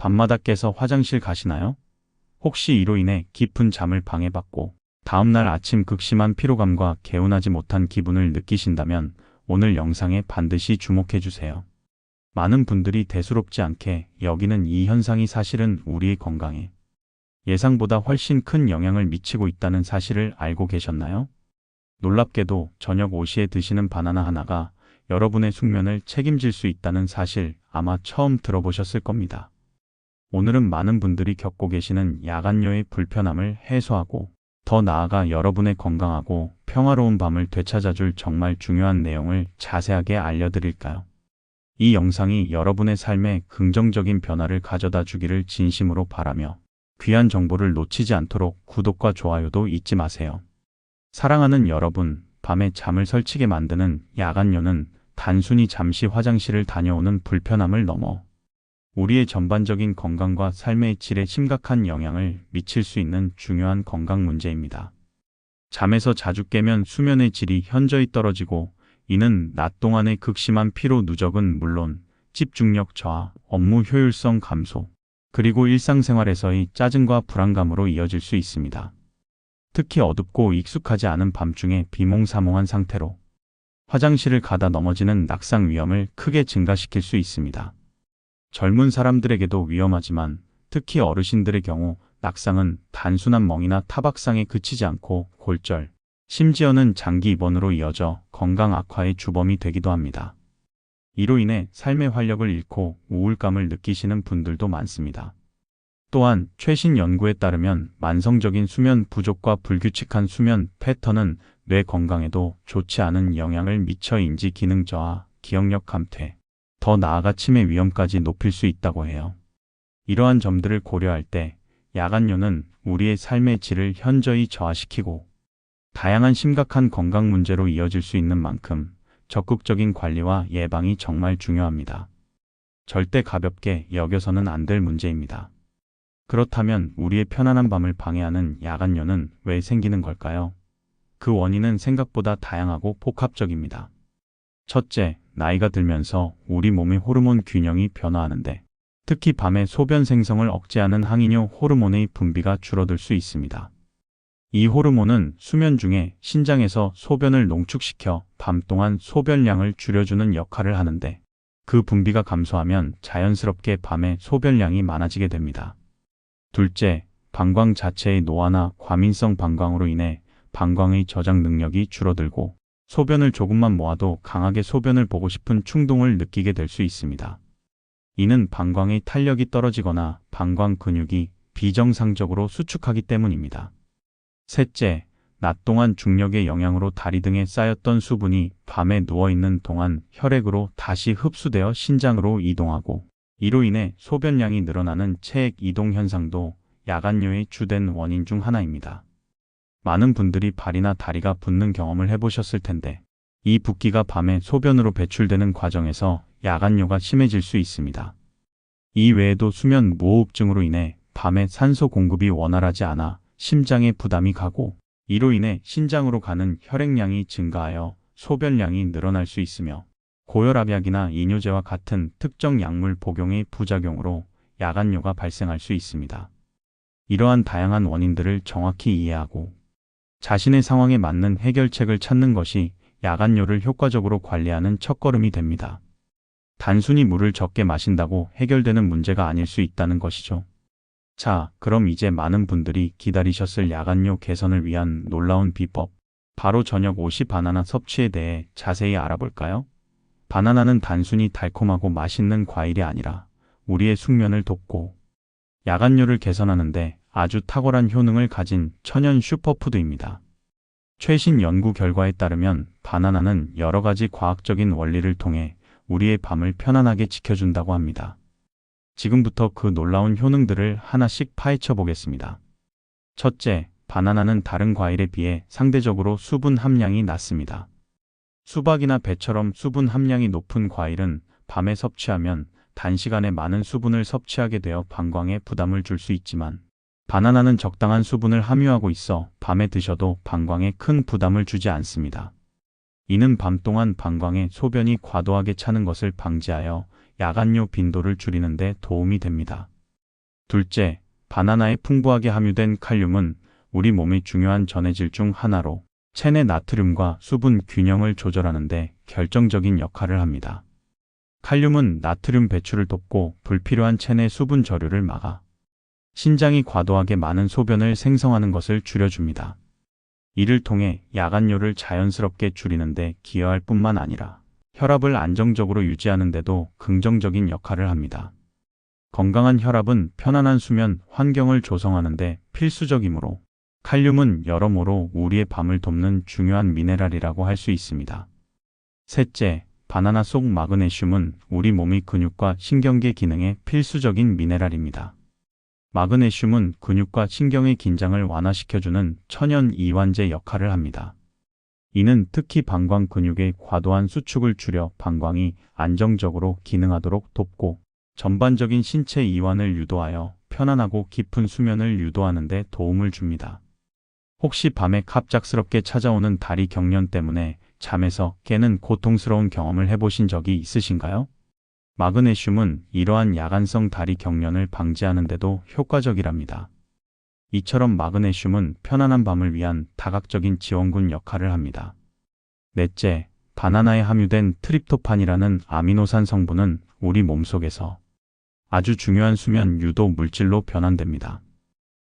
밤마다 깨서 화장실 가시나요? 혹시 이로 인해 깊은 잠을 방해받고 다음날 아침 극심한 피로감과 개운하지 못한 기분을 느끼신다면 오늘 영상에 반드시 주목해 주세요. 많은 분들이 대수롭지 않게 여기는 이 현상이 사실은 우리의 건강에 예상보다 훨씬 큰 영향을 미치고 있다는 사실을 알고 계셨나요? 놀랍게도 저녁 5시에 드시는 바나나 하나가 여러분의 숙면을 책임질 수 있다는 사실 아마 처음 들어보셨을 겁니다. 오늘은 많은 분들이 겪고 계시는 야간요의 불편함을 해소하고 더 나아가 여러분의 건강하고 평화로운 밤을 되찾아줄 정말 중요한 내용을 자세하게 알려드릴까요? 이 영상이 여러분의 삶에 긍정적인 변화를 가져다 주기를 진심으로 바라며 귀한 정보를 놓치지 않도록 구독과 좋아요도 잊지 마세요. 사랑하는 여러분, 밤에 잠을 설치게 만드는 야간요는 단순히 잠시 화장실을 다녀오는 불편함을 넘어 우리의 전반적인 건강과 삶의 질에 심각한 영향을 미칠 수 있는 중요한 건강 문제입니다. 잠에서 자주 깨면 수면의 질이 현저히 떨어지고 이는 낮 동안의 극심한 피로 누적은 물론 집중력 저하, 업무 효율성 감소, 그리고 일상생활에서의 짜증과 불안감으로 이어질 수 있습니다. 특히 어둡고 익숙하지 않은 밤중에 비몽사몽한 상태로 화장실을 가다 넘어지는 낙상 위험을 크게 증가시킬 수 있습니다. 젊은 사람들에게도 위험하지만 특히 어르신들의 경우 낙상은 단순한 멍이나 타박상에 그치지 않고 골절, 심지어는 장기 입원으로 이어져 건강 악화의 주범이 되기도 합니다. 이로 인해 삶의 활력을 잃고 우울감을 느끼시는 분들도 많습니다. 또한 최신 연구에 따르면 만성적인 수면 부족과 불규칙한 수면 패턴은 뇌 건강에도 좋지 않은 영향을 미쳐 인지 기능 저하, 기억력 감퇴, 더 나아가 치매 위험까지 높일 수 있다고 해요. 이러한 점들을 고려할 때 야간요는 우리의 삶의 질을 현저히 저하시키고 다양한 심각한 건강 문제로 이어질 수 있는 만큼 적극적인 관리와 예방이 정말 중요합니다. 절대 가볍게 여겨서는 안 될 문제입니다. 그렇다면 우리의 편안한 밤을 방해하는 야간요는 왜 생기는 걸까요? 그 원인은 생각보다 다양하고 복합적입니다. 첫째, 나이가 들면서 우리 몸의 호르몬 균형이 변화하는데 특히 밤에 소변 생성을 억제하는 항이뇨 호르몬의 분비가 줄어들 수 있습니다. 이 호르몬은 수면 중에 신장에서 소변을 농축시켜 밤 동안 소변량을 줄여주는 역할을 하는데 그 분비가 감소하면 자연스럽게 밤에 소변량이 많아지게 됩니다. 둘째, 방광 자체의 노화나 과민성 방광으로 인해 방광의 저장 능력이 줄어들고 소변을 조금만 모아도 강하게 소변을 보고 싶은 충동을 느끼게 될 수 있습니다. 이는 방광의 탄력이 떨어지거나 방광 근육이 비정상적으로 수축하기 때문입니다. 셋째, 낮 동안 중력의 영향으로 다리 등에 쌓였던 수분이 밤에 누워있는 동안 혈액으로 다시 흡수되어 신장으로 이동하고 이로 인해 소변량이 늘어나는 체액 이동 현상도 야간요의 주된 원인 중 하나입니다. 많은 분들이 발이나 다리가 붓는 경험을 해보셨을 텐데 이 붓기가 밤에 소변으로 배출되는 과정에서 야간요가 심해질 수 있습니다. 이 외에도 수면 무호흡증으로 인해 밤에 산소 공급이 원활하지 않아 심장에 부담이 가고 이로 인해 신장으로 가는 혈액량이 증가하여 소변량이 늘어날 수 있으며 고혈압약이나 이뇨제와 같은 특정 약물 복용의 부작용으로 야간요가 발생할 수 있습니다. 이러한 다양한 원인들을 정확히 이해하고 자신의 상황에 맞는 해결책을 찾는 것이 야간요를 효과적으로 관리하는 첫걸음이 됩니다. 단순히 물을 적게 마신다고 해결되는 문제가 아닐 수 있다는 것이죠. 자, 그럼 이제 많은 분들이 기다리셨을 야간요 개선을 위한 놀라운 비법, 바로 저녁 5시 바나나 섭취에 대해 자세히 알아볼까요? 바나나는 단순히 달콤하고 맛있는 과일이 아니라 우리의 숙면을 돕고 야간요를 개선하는데 아주 탁월한 효능을 가진 천연 슈퍼푸드입니다. 최신 연구 결과에 따르면 바나나는 여러 가지 과학적인 원리를 통해 우리의 밤을 편안하게 지켜준다고 합니다. 지금부터 그 놀라운 효능들을 하나씩 파헤쳐 보겠습니다. 첫째, 바나나는 다른 과일에 비해 상대적으로 수분 함량이 낮습니다. 수박이나 배처럼 수분 함량이 높은 과일은 밤에 섭취하면 단시간에 많은 수분을 섭취하게 되어 방광에 부담을 줄 수 있지만 바나나는 적당한 수분을 함유하고 있어 밤에 드셔도 방광에 큰 부담을 주지 않습니다. 이는 밤 동안 방광에 소변이 과도하게 차는 것을 방지하여 야간요 빈도를 줄이는 데 도움이 됩니다. 둘째, 바나나에 풍부하게 함유된 칼륨은 우리 몸의 중요한 전해질 중 하나로 체내 나트륨과 수분 균형을 조절하는 데 결정적인 역할을 합니다. 칼륨은 나트륨 배출을 돕고 불필요한 체내 수분 저류를 막아 신장이 과도하게 많은 소변을 생성하는 것을 줄여줍니다. 이를 통해 야간뇨를 자연스럽게 줄이는데 기여할 뿐만 아니라 혈압을 안정적으로 유지하는 데도 긍정적인 역할을 합니다. 건강한 혈압은 편안한 수면 환경을 조성하는데 필수적이므로 칼륨은 여러모로 우리의 밤을 돕는 중요한 미네랄이라고 할 수 있습니다. 셋째, 바나나 속 마그네슘은 우리 몸의 근육과 신경계 기능에 필수적인 미네랄입니다. 마그네슘은 근육과 신경의 긴장을 완화시켜주는 천연 이완제 역할을 합니다. 이는 특히 방광 근육의 과도한 수축을 줄여 방광이 안정적으로 기능하도록 돕고 전반적인 신체 이완을 유도하여 편안하고 깊은 수면을 유도하는 데 도움을 줍니다. 혹시 밤에 갑작스럽게 찾아오는 다리 경련 때문에 잠에서 깨는 고통스러운 경험을 해보신 적이 있으신가요? 마그네슘은 이러한 야간성 다리 경련을 방지하는 데도 효과적이랍니다. 이처럼 마그네슘은 편안한 밤을 위한 다각적인 지원군 역할을 합니다. 넷째, 바나나에 함유된 트립토판이라는 아미노산 성분은 우리 몸속에서 아주 중요한 수면 유도 물질로 변환됩니다.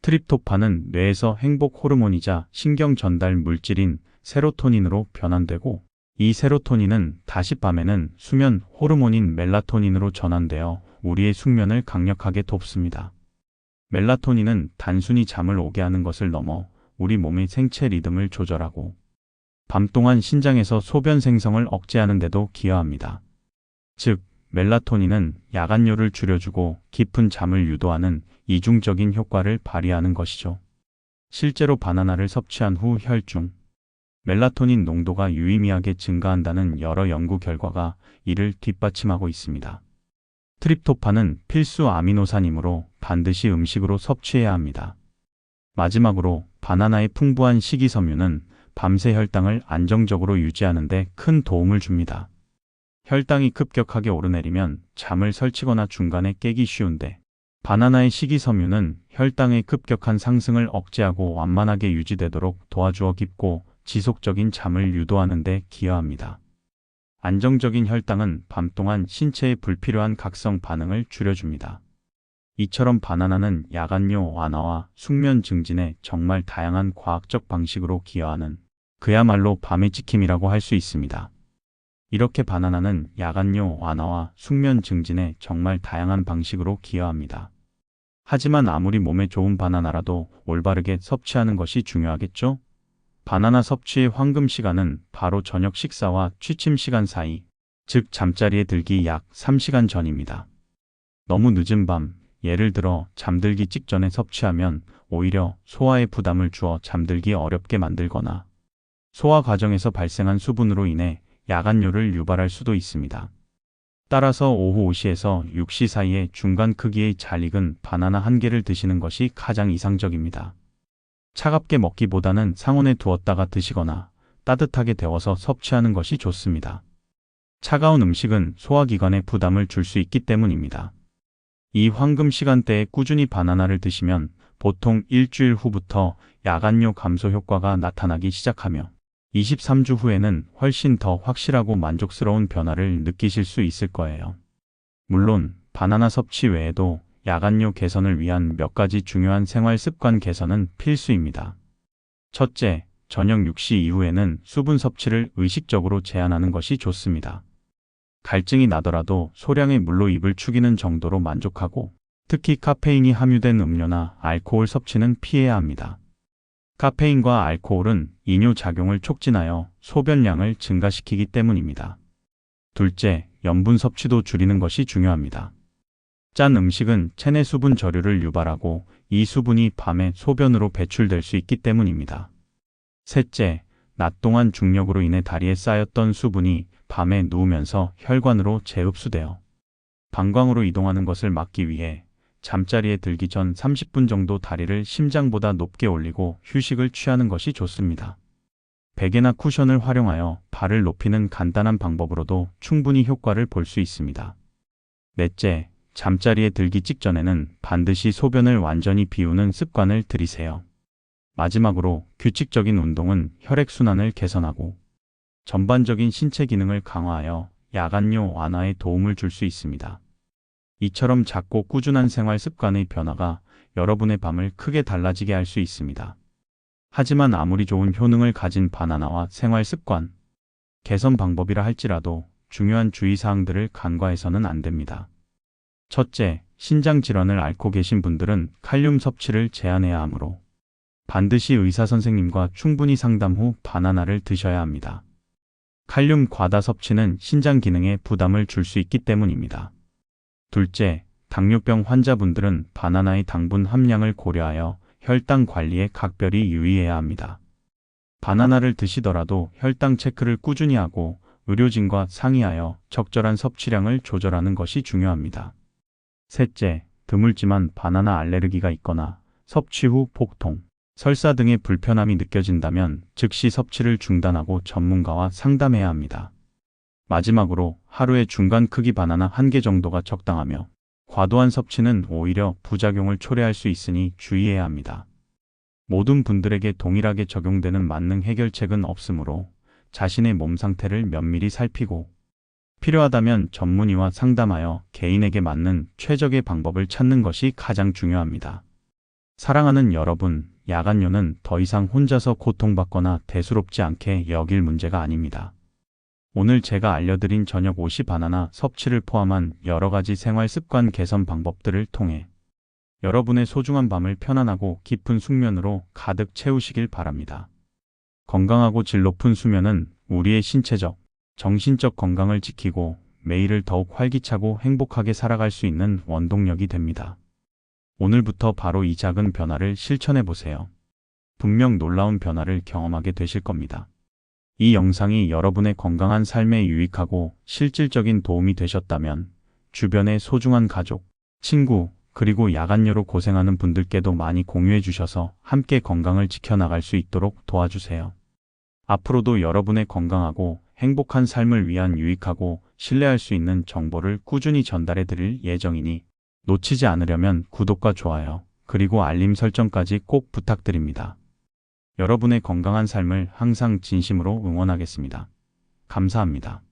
트립토판은 뇌에서 행복 호르몬이자 신경 전달 물질인 세로토닌으로 변환되고 이 세로토닌은 다시 밤에는 수면 호르몬인 멜라토닌으로 전환되어 우리의 숙면을 강력하게 돕습니다. 멜라토닌은 단순히 잠을 오게 하는 것을 넘어 우리 몸의 생체 리듬을 조절하고 밤 동안 신장에서 소변 생성을 억제하는 데도 기여합니다. 즉, 멜라토닌은 야간뇨를 줄여주고 깊은 잠을 유도하는 이중적인 효과를 발휘하는 것이죠. 실제로 바나나를 섭취한 후 혈중, 멜라토닌 농도가 유의미하게 증가한다는 여러 연구 결과가 이를 뒷받침하고 있습니다. 트립토판은 필수 아미노산이므로 반드시 음식으로 섭취해야 합니다. 마지막으로 바나나의 풍부한 식이섬유는 밤새 혈당을 안정적으로 유지하는 데 큰 도움을 줍니다. 혈당이 급격하게 오르내리면 잠을 설치거나 중간에 깨기 쉬운데 바나나의 식이섬유는 혈당의 급격한 상승을 억제하고 완만하게 유지되도록 도와주어 깊고 지속적인 잠을 유도하는 데 기여합니다. 안정적인 혈당은 밤 동안 신체에 불필요한 각성 반응을 줄여줍니다. 이처럼 바나나는 야간뇨 완화와 숙면 증진에 정말 다양한 과학적 방식으로 기여하는 그야말로 밤의 지킴이라고 할 수 있습니다. 이렇게 바나나는 야간뇨 완화와 숙면 증진에 정말 다양한 방식으로 기여합니다. 하지만 아무리 몸에 좋은 바나나라도 올바르게 섭취하는 것이 중요하겠죠? 바나나 섭취의 황금 시간은 바로 저녁 식사와 취침 시간 사이, 즉 잠자리에 들기 약 3시간 전입니다. 너무 늦은 밤, 예를 들어 잠들기 직전에 섭취하면 오히려 소화에 부담을 주어 잠들기 어렵게 만들거나 소화 과정에서 발생한 수분으로 인해 야간뇨를 유발할 수도 있습니다. 따라서 오후 5시에서 6시 사이에 중간 크기의 잘 익은 바나나 한 개를 드시는 것이 가장 이상적입니다. 차갑게 먹기보다는 상온에 두었다가 드시거나 따뜻하게 데워서 섭취하는 것이 좋습니다. 차가운 음식은 소화기관에 부담을 줄 수 있기 때문입니다. 이 황금 시간대에 꾸준히 바나나를 드시면 보통 일주일 후부터 야간뇨 감소 효과가 나타나기 시작하며 23주 후에는 훨씬 더 확실하고 만족스러운 변화를 느끼실 수 있을 거예요. 물론 바나나 섭취 외에도 야간뇨 개선을 위한 몇 가지 중요한 생활 습관 개선은 필수입니다. 첫째, 저녁 6시 이후에는 수분 섭취를 의식적으로 제한하는 것이 좋습니다. 갈증이 나더라도 소량의 물로 입을 축이는 정도로 만족하고 특히 카페인이 함유된 음료나 알코올 섭취는 피해야 합니다. 카페인과 알코올은 이뇨 작용을 촉진하여 소변량을 증가시키기 때문입니다. 둘째, 염분 섭취도 줄이는 것이 중요합니다. 짠 음식은 체내 수분 저류를 유발하고 이 수분이 밤에 소변으로 배출될 수 있기 때문입니다. 셋째, 낮 동안 중력으로 인해 다리에 쌓였던 수분이 밤에 누우면서 혈관으로 재흡수되어 방광으로 이동하는 것을 막기 위해 잠자리에 들기 전 30분 정도 다리를 심장보다 높게 올리고 휴식을 취하는 것이 좋습니다. 베개나 쿠션을 활용하여 발을 높이는 간단한 방법으로도 충분히 효과를 볼 수 있습니다. 넷째, 잠자리에 들기 직전에는 반드시 소변을 완전히 비우는 습관을 들이세요. 마지막으로 규칙적인 운동은 혈액순환을 개선하고 전반적인 신체 기능을 강화하여 야간뇨 완화에 도움을 줄 수 있습니다. 이처럼 작고 꾸준한 생활 습관의 변화가 여러분의 밤을 크게 달라지게 할 수 있습니다. 하지만 아무리 좋은 효능을 가진 바나나와 생활 습관, 개선 방법이라 할지라도 중요한 주의사항들을 간과해서는 안 됩니다. 첫째, 신장 질환을 앓고 계신 분들은 칼륨 섭취를 제한해야 하므로 반드시 의사 선생님과 충분히 상담 후 바나나를 드셔야 합니다. 칼륨 과다 섭취는 신장 기능에 부담을 줄 수 있기 때문입니다. 둘째, 당뇨병 환자분들은 바나나의 당분 함량을 고려하여 혈당 관리에 각별히 유의해야 합니다. 바나나를 드시더라도 혈당 체크를 꾸준히 하고 의료진과 상의하여 적절한 섭취량을 조절하는 것이 중요합니다. 셋째, 드물지만 바나나 알레르기가 있거나 섭취 후 복통, 설사 등의 불편함이 느껴진다면 즉시 섭취를 중단하고 전문가와 상담해야 합니다. 마지막으로 하루에 중간 크기 바나나 한 개 정도가 적당하며 과도한 섭취는 오히려 부작용을 초래할 수 있으니 주의해야 합니다. 모든 분들에게 동일하게 적용되는 만능 해결책은 없으므로 자신의 몸 상태를 면밀히 살피고 필요하다면 전문의와 상담하여 개인에게 맞는 최적의 방법을 찾는 것이 가장 중요합니다. 사랑하는 여러분, 야간요는 더 이상 혼자서 고통받거나 대수롭지 않게 여길 문제가 아닙니다. 오늘 제가 알려드린 저녁 50 바나나 섭취를 포함한 여러 가지 생활 습관 개선 방법들을 통해 여러분의 소중한 밤을 편안하고 깊은 숙면으로 가득 채우시길 바랍니다. 건강하고 질 높은 수면은 우리의 신체적, 정신적 건강을 지키고 매일을 더욱 활기차고 행복하게 살아갈 수 있는 원동력이 됩니다. 오늘부터 바로 이 작은 변화를 실천해 보세요. 분명 놀라운 변화를 경험하게 되실 겁니다. 이 영상이 여러분의 건강한 삶에 유익하고 실질적인 도움이 되셨다면 주변의 소중한 가족, 친구, 그리고 야간여로 고생하는 분들께도 많이 공유해 주셔서 함께 건강을 지켜나갈 수 있도록 도와주세요. 앞으로도 여러분의 건강하고 행복한 삶을 위한 유익하고 신뢰할 수 있는 정보를 꾸준히 전달해 드릴 예정이니 놓치지 않으려면 구독과 좋아요, 그리고 알림 설정까지 꼭 부탁드립니다. 여러분의 건강한 삶을 항상 진심으로 응원하겠습니다. 감사합니다.